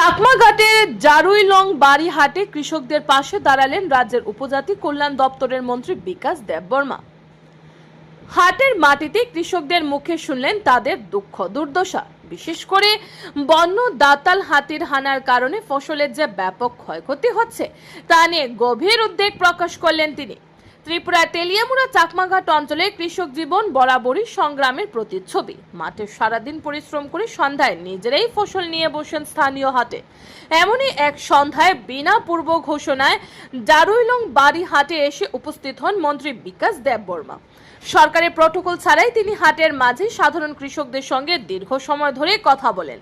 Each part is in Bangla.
চাকমাঘাটের জারুইলং বাড়িহাটে কৃষকদের পাশে দাঁড়ালেন রাজ্যের উপজাতি কল্যাণ দপ্তরের মন্ত্রী বিকাশ দেববর্মা হাটের মাটিতে কৃষকদের মুখে শুনলেন তাদের দুঃখ দুর্দশা। বিশেষ করে বন্য দাতাল হাতির হানার কারণে ফসলের যে ব্যাপক ক্ষয়ক্ষতি হচ্ছে, তা নিয়ে গভীর উদ্বেগ প্রকাশ করলেন তিনি। ত্রিপুরার তেলিয়ামুড়া চাকমাঘাট অঞ্চলে কৃষক জীবন বরাবরই সংগ্রামের প্রতিচ্ছবি। মাঠে সারাদিন পরিশ্রম করে সন্ধ্যায় নিজেরাই ফসল নিয়ে বসেন স্থানীয় হাটে। এমনই এক সন্ধ্যায় বিনা পূর্ব ঘোষণায় জারুইলং বাড়ি হাটে এসে উপস্থিত হন মন্ত্রী বিকাশ দেববর্মা। সরকারের প্রটোকল ছাড়াই তিনি হাটের মাঝে সাধারণ কৃষকদের সঙ্গে দীর্ঘ সময় ধরে কথা বলেন।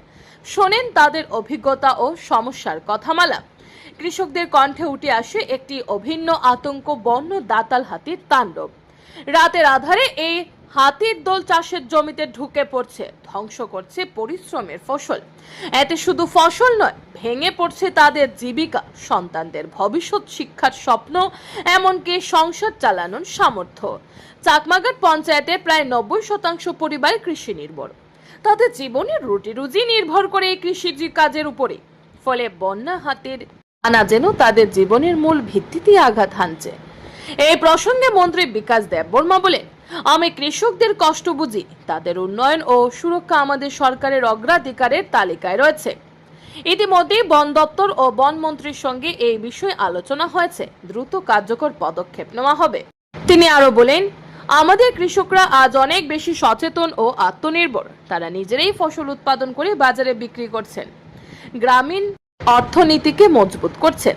শোনেন তাদের অভিজ্ঞতা ও সমস্যার কথামালা। কৃষকদের কণ্ঠে উঠে আসে একটি অভিন্ন আতঙ্ক বন্য দাতাল হাতির তাণ্ডব। রাতের আধারে এই হাতির দল চাষের জমিতে ঢুকে পড়ছে, ধ্বংস করছে পরিশ্রমের ফসল। এতে শুধু ফসল নয়, ভেঙে পড়ছে তাদের জীবিকা, সন্তানদের ভবিষ্যৎ শিক্ষার স্বপ্ন, এমনকি সংসার চালানোর সামর্থ্য। চাকমাঘাট পঞ্চায়েতে প্রায় নব্বই শতাংশ পরিবার কৃষি নির্ভর। তাদের জীবনের রুটি রুজি নির্ভর করে এই কৃষি কাজের উপরে ফলে বন্যা হাতের আনা যেন তাদের জীবনের মূল ভিত্তিতে আঘাত হানছে। এই প্রসঙ্গে মন্ত্রী বিকাশ দেববর্মা বলেন, আমি কৃষকদের কষ্ট বুঝি। তাদের উন্নয়ন ও সুরক্ষা আমাদের সরকারের অগ্রাধিকারের তালিকায় রয়েছে। ইতিমধ্যেই বন দপ্তর ও বন মন্ত্রীর সঙ্গে এই বিষয়ে আলোচনা হয়েছে। দ্রুত কার্যকর পদক্ষেপ নেওয়া হবে। তিনি আরও বলেন, আমাদের কৃষকরা আজ অনেক বেশি সচেতন ও আত্মনির্ভর। তারা নিজেরাই ফসল উৎপাদন করে বাজারে বিক্রি করছেন। গ্রামীণ অর্থনীতিকে মজবুত করছেন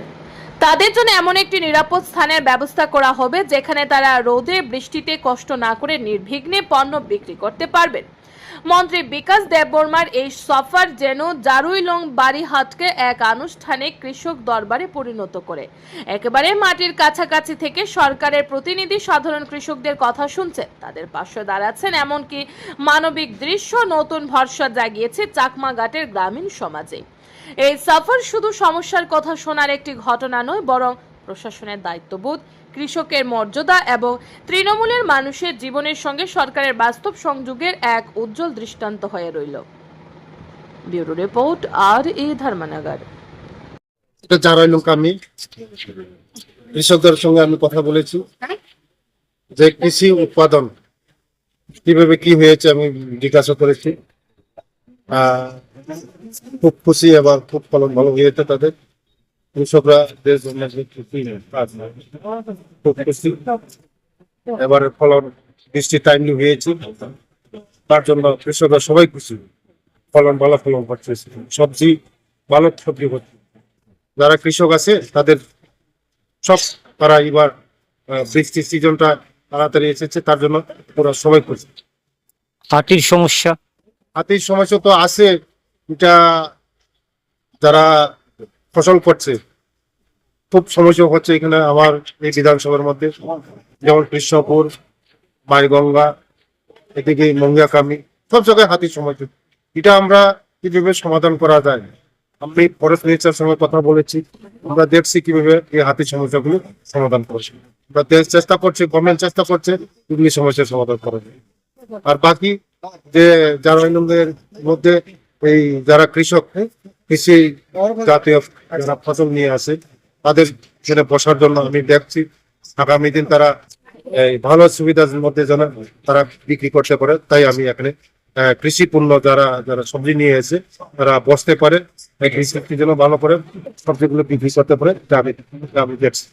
তাদের জন্য এমন একটি নিরাপদ স্থানের ব্যবস্থা করা হবে, যেখানে তারা রোদে বৃষ্টিতে কষ্ট না করে নির্বিঘ্নে পণ্য বিক্রি করতে পারবেন। মন্ত্রী বিকাশ দেববর্মার এই সফর যেন জারুইলং বাড়িহাটকে এক আনুষ্ঠানিক কৃষক দরবারে পরিণত করে। একেবারে মাটির কাছাকাছি থেকে সরকারের প্রতিনিধি সাধারণ কৃষকদের কথা শুনছে। তাদের পাশে দাঁড়াচ্ছেন এমনকি মানবিক দৃশ্য নতুন ভরসা জাগিয়েছে চাকমাঘাটের গ্রামীণ সমাজে। এই সফর শুধু সমস্যার কথা শোনার একটি ঘটনা নয়, বরং প্রশাসনের দায়িত্ববোধ, কৃষকের মর্যাদা এবং তৃণমূলের মানুষের জীবনের সঙ্গে সরকারের বাস্তব সংযোগের এক উজ্জ্বল দৃষ্টান্ত হয়ে রইল। ব্যুরো রিপোর্ট, আর এ ধর্মনগর। এটা যারা লোক আমি কৃষকদের সঙ্গে আমি কথা বলেছি। যে কৃষি উৎপাদন, কীভাবে কি হয়েছে আমি জিজ্ঞাসা করেছি। খুব খুশি এবং খুব ফলন ভালো হয়েছে তাদের। কৃষকরা দেশ খুব খুশি। এবারে ফলন বৃষ্টি টাইমলি হয়েছে। তার জন্য কৃষকরা সবাই খুশি। ফলন ভালো ফলন হচ্ছে। সবজি ভালো সবজি হচ্ছে। যারা কৃষক আছে, তাদের সব তারা এবার বৃষ্টির সিজনটা তাড়াতাড়ি এসেছে, তার জন্য ওরা সবাই খুশি। হাতির সমস্যা। হাতির সমস্যা তো আছে, এটা যারা ফসল করছে, খুব সমস্যা হচ্ছে এখানে আমার এই বিধানসভার মধ্যে। যেমন কৃষ্ণপুর মাইগঙ্গা এদিকে মঙ্গিয়াকামি, সব জায়গায় হাতির সমস্যা এটা আমরা কীভাবে সমাধান করা যায়? আমি ফরেস্ট মিনিস্টার সঙ্গে কথা বলেছি। আমরা দেখছি কীভাবে এই হাতির সমস্যাগুলো সমাধান করছি। আমরা দেশ চেষ্টা করছি গভর্নমেন্ট চেষ্টা করছে, এগুলি সমস্যার সমাধান করা যায়। আর বাকি যে যারা অন্যদের মধ্যে এই যারা কৃষক কৃষি জাতীয় যারা ফসল নিয়ে আসে, তাদের এখানে বসার জন্য আমি দেখছি। আগামী দিন তারা এই ভালো সুবিধার মধ্যে যেন তারা বিক্রি করতে পারে, তাই আমি এখানে কৃষি পণ্য যারা যারা সবজি নিয়ে এসে তারা বসতে পারে কৃষি যেন ভালো করে সবজিগুলো বিক্রি করতে পারে আমি দেখছি।